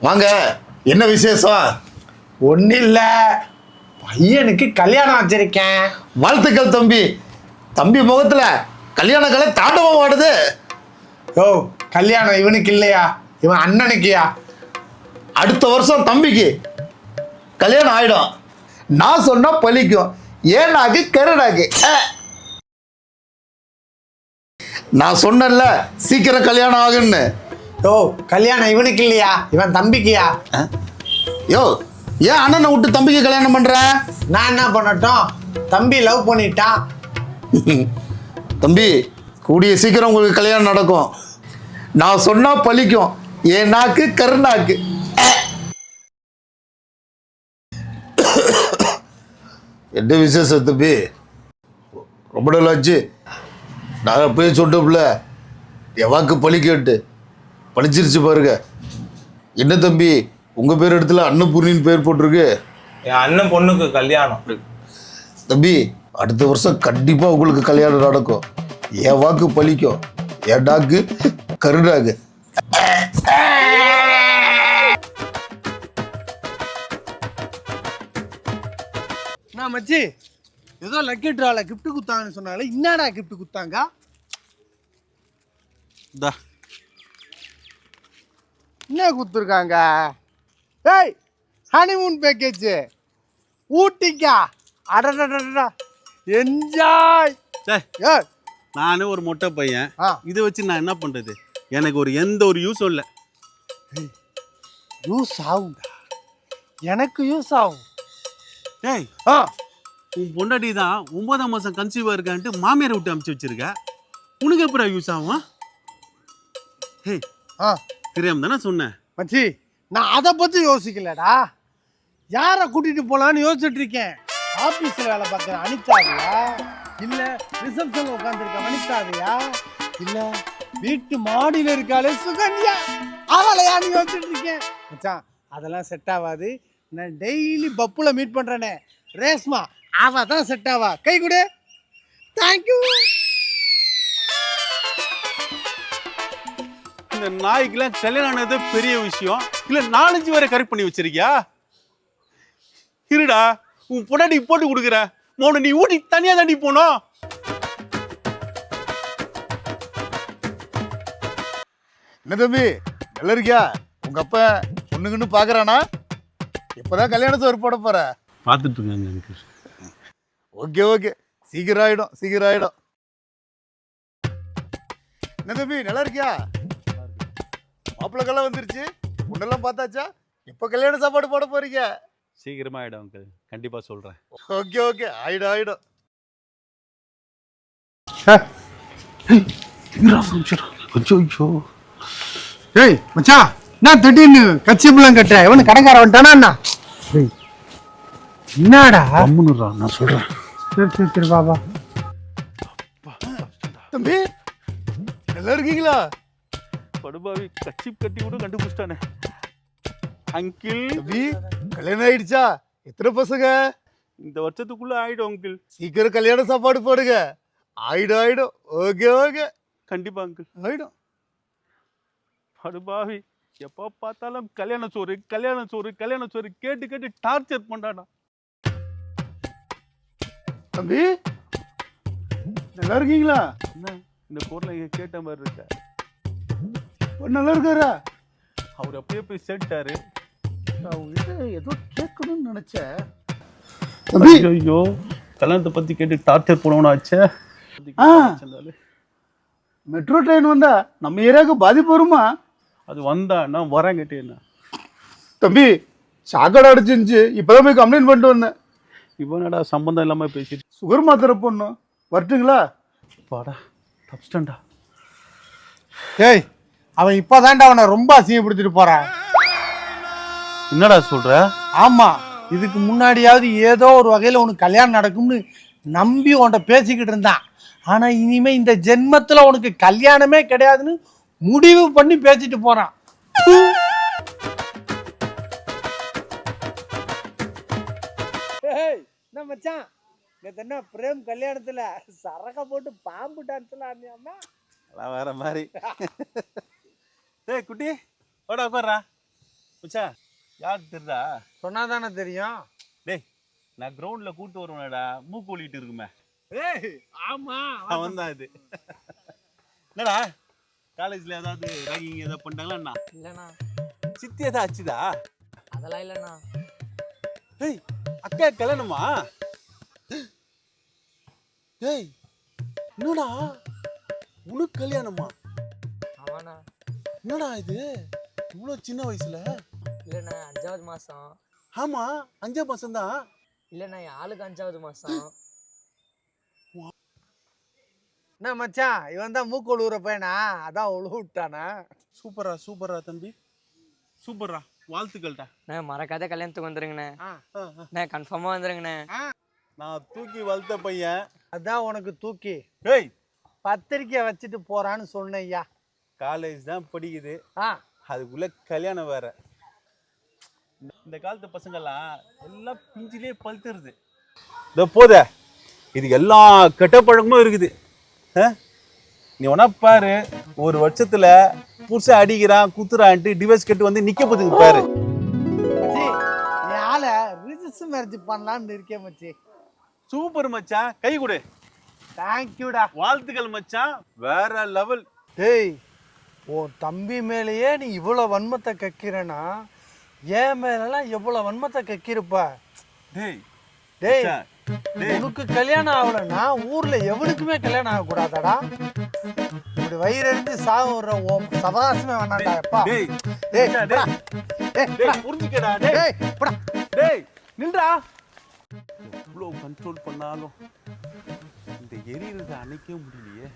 வாங்க. என்ன விசேஷம்? ஒன்றும் இல்லை பையனுக்கு கல்யாணம் வச்சிருக்கேன். வாழ்த்துக்கள் தம்பி. தம்பி முகத்துல கல்யாண கலை தாண்டவம் ஆடுது. ஓ கல்யாணம் இவனுக்கு இல்லையா? இவன் அண்ணனுக்குயா? அடுத்த வருஷம் தம்பிக்கு கல்யாணம் ஆயிடும். நான் சொன்னா பலிக்கும் ஏனாக்கு கருடாக்கு. நான் சொன்னேன்ல சீக்கிரம் கல்யாணம் ஆகுன்னு. ஓ கல்யாணம் இவனுக்கு இல்லையா? இவன் தம்பிக்குயா. யோ ஏன் அண்ணனை விட்டு தம்பிக்கு கல்யாணம் பண்ற? நான் என்ன பண்ணட்டும்? தம்பி லவ் பண்ணிட்டான். தம்பி கூடிய சீக்கிரம் உங்களுக்கு கல்யாணம் நடக்கும். நான் சொன்னா பலிக்கும் என் நாக்கு கருநாக்கு. என்ன விசேஷம் தம்பி? ரொம்ப நாள் ஆச்சு. நான் போய் சொல்லிட்டோம்ல என் வாக்கு பலிக்கட்டு பழிச்சிருச்சு பாருங்க. என்ன தம்பி உங்க பேர் இடத்துல அன்னபூர்ணின்னு பேர் போட்டிருக்கு. என் அண்ணன் பொண்ணுக்கு கல்யாணம். தம்பி அடுத்த வருஷம் கண்டிப்பா உங்களுக்கு கல்யாணம் நடக்கும். என் வாக்கு பலிக்கும் என் டாக்கு கருடாக்கு. நான் மச்சி? ஏதோ லக்கி ட்ரால gift குத்தாங்கன்னு சொன்னாங்களே என்னடா gift குத்தாங்க என்ன குத்துருக்காங்க ஏய் ஹனிமூன் பேக்கேஜ் ஊட்டிக்கா. அடடடடா என்ஜாய் ஏய். நானே ஒரு மொட்டை பையன். இதை வச்சு நான் என்ன பண்றது? எனக்கு ஒரு எந்த ஒரு யூஸும் இல்லை. யூஸ் ஆகும்டா. எனக்கு யூஸ் ஆகும். டேய் ஆ. உன் பொண்டாட்டி தான் ஒன்பதாம் மாசம் கன்சீவா இருக்கான்ட்டு மாமியாரை விட்டு அமுச்சு வச்சிருக்க. உனக்கு எப்படா யூஸ் ஆகும் ஹே ஆ. தெரியாம தானே சொன்னேன். மச்சி நான் அதை பற்றி யோசிக்கலடா. யாரை கூட்டிகிட்டு போகலான்னு யோசிச்சுட்டு இருக்கேன். ஆஃபீஸில் வேலை பார்க்குற அனிதாவியா? இல்லை ரிசப்ஷனில் உட்காந்துருக்க அனிதாவியா? இல்லை வீட்டு மாடியில் இருக்காளே சுகன்யா அவளையான்னு யோசிச்சுட்டு இருக்கேன். மச்சான் அதெல்லாம் செட் ஆகாது நான் டெய்லி பப்புல மீட் பண்ணுறேனே ரேஷ்மா அவள் தான் செட் ஆவா. கை கொடு. தேங்க்யூ நாய்க்கெல்லாம் கல்யாணம் ஆனது பெரிய விஷயம். இல்ல நாலஞ்சு பேரை கரெக்ட் பண்ணி வச்சிருக்கியா? இருடா உன் பொண்டாட்டி போட்டு கொடுக்குற. மோன நீ ஊட்டி தனியா தாண்டி போனோம் என்ன தம்பி நல்லா இருக்கியா? உங்க அப்பா பொண்ணுங்கன்னு பாக்குறானா? இப்பதான் கல்யாணத்தை ஒரு போட போற. பார்த்துட்டு இருக்காங்க எனக்கு. Okay okay. சீக்கிரம் ஆயிடும் சீக்கிரம் ஆயிடும். என்ன தம்பி நல்லா இருக்கியா? மாப்பிள்ளைக்கெல்லாம் வந்துருச்சு. பொண்ணெல்லாம் பார்த்தாச்சா? எப்போ கல்யாண சாப்பாடு போட போறீங்க? சீக்கிரமா ஆயிடும் அங்கிள் கண்டிப்பா சொல்றேன். Okay okay. ஆயிடும் ஆயிடும். ஏய் மச்சான் நான் திடீர்னு கட்சி பிள்ளம் கட்ட இவனு கடைக்கார வந்துட்டானா ஏய், என்னடா? அம்முன்னுடா நான் சொல்றேன். சரி சரி சரி பாபா தம்பி நல்லா இருக்கீங்களா? படுபாவி கச்சி கட்டி கூட கண்டுபிடிச்சிட்டானே. அங்கிள். தம்பி கல்யாணம் ஆயிடுச்சா? எத்தனை பசங்க? இந்த வருஷத்துக்குள்ள ஆயிடும் அங்கிள். சீக்கிரம் கல்யாண சாப்பாடு போடுங்க. ஆயிடும் ஆயிடும். Okay okay. கண்டிப்பா அங்கிள். ஆயிடும். படுபாவி எப்போ பார்த்தாலும் கல்யாண சோறு கல்யாண சோறு கல்யாண சோறு கேட்டு கேட்டு டார்ச்சர் பண்றானா தம்பி நல்லா இருக்கீங்களா? என்ன இந்த பொருளை கேட்ட மாதிரி இருக்க. நல்லா இருக்காரா அவர் அப்படியே போய் சேர்ட்டாரு அவங்ககிட்ட ஏதோ கேட்கணும்னு நினைச்சேன் தம்பி! ஐயோ கல்யாணத்தை பத்தி கேட்டு டார்ச்சர் போனவனா ஆச்சே? ஆ. மெட்ரோ ட்ரெயின் வந்தா நம்ம ஏரியாவுக்கு பாதிப்பு வருமா? அது வந்தா நான் வரேன் கேட்டு என்ன? தம்பி சாக்கடை அடிச்சிருந்துச்சு. இப்பதான் போய் கம்ப்ளைண்ட் பண்ணிட்டு வந்தேன். இவனடா சம்பந்தம் இல்லாம பேசிட்டு சுகர் மாத்திரை பொண்ணு வரட்டுங்களா? பாடா தப்ஸ்டண்டா ஏய் அவன் இப்போதான்டா அவனை ரொம்ப அசிங்கப்படுத்திட்டு போறான். என்னடா சொல்ற? ஆமா இதுக்கு முன்னாடியாவது ஏதோ ஒரு வகையில உனக்கு கல்யாணம் நடக்கும்னு நம்பி உன்கிட்ட பேசிக்கிட்டு இருந்தான். ஆனா இனிமே இந்த ஜென்மத்துல உனக்கு கல்யாணமே கிடையாதுன்னு முடிவு பண்ணி பேசிட்டு போறான். என்ன மச்சான்? என்ன பிரேம் கல்யாணத்துல சரக போட்டு பாம்பு டான்ஸ்ல ஆடியாமா அதெல்லாம் வேற மாதிரி. டேய் குட்டி வாடா உட்கார்றா. மச்சான் யார் தெரியுதா சொன்னா தானே தெரியும். டேய் நான் கிரவுண்ட்ல கூட்டு வருவேனடா. மூக்கு ஒலிட்டு இருக்குமே. ஏய் ஆமா அவன் தான் இது என்னடா காலேஜ்ல ஏதாவது ராகிங் ஏதாவது பண்ணிட்டாங்களா இல்லைண்ணா. சித்தி ஏதாவது ஆச்சுதா அதெல்லாம் இல்லைண்ணா. டேய் அக்கா கல்யாணமா டேய் என்னடா? உனக்கு கல்யாணமா? ஆமாண்ணா. என்னடா இது? இவ்வளோ சின்ன வயசுல? இல்லைண்ணா அஞ்சாவது மாதம் ஆமா அஞ்சாம் மாசம் தான் இல்லைண்ணா என் ஆளுக்கு அஞ்சாவது மாதம் என்ன மச்சான் இவன் தான் மூக்கோடு ஊற பையனா? அதான் ஒழு விட்டானா? சூப்பரா சூப்பரா தம்பி. சூப்பரா வாழ்த்துக்கள்டா. அண்ணா மறக்காத கல்யாணத்துக்கு வந்துருங்கண்ணே. ஆ, ஆ, ஆ. அண்ணா கன்ஃபார்மாக வந்துருங்கண்ணே. நான் தூக்கி வளர்த்த பையன். அதான் உனக்கு தூக்கி. டேய் பத்திரிக்கை வச்சுட்டு போறான்னு சொன்னேன் ஐயா காலேஜ் தான் படிக்குது. அதுக்குள்ள கல்யாணம் வேற. இந்த காலத்து பசங்கெல்லாம் எல்லாம் பிஞ்சிலே பழுத்துருது. இந்த போத. இதுக்கு எல்லா கெட்ட பழக்கமும் இருக்குது? நீ ஒன்னா பாரு. ஒரு வருஷத்துல புதுசா அடிக்கிறான் குத்துறான்ட்டு டிவைஸ் கட்டு வந்து நிக்க போதுங்க பாரு. ஆளை ரிஜிஸ்டர் மேரேஜ் பண்ணலான்னு இருக்கேன் மச்சி. சூப்பர் மச்சான். கை கொடு. தேங்க்யூடா வாழ்த்துக்கள் மச்சான். வேற லெவல் டேய் உன் தம்பி மேலேயே நீ இவ்வளோ வன்மத்தை கக்கிறேன்னா என் மேலெல்லாம் எவ்வளோ வன்மத்தை கக்கிருப்ப? டேய் டேய் உனக்கு கல்யாணம் ஆகலைன்னா ஊர்ல எவனுக்குமே கல்யாணம் ஆகக்கூடாதாடா. இப்படி வயிறு எறிஞ்சு சாவு விடுற உன் சவகாசமே வேணாம்டா எப்பா. டேய் டேய். டேய் புரிஞ்சுக்கடா டேய். டேய் போடா. டேய் நின்றா எவ்வளோ கண்ட்ரோல் பண்ணாலும் இந்த எரியறதை அணைக்கவே முடியலையே.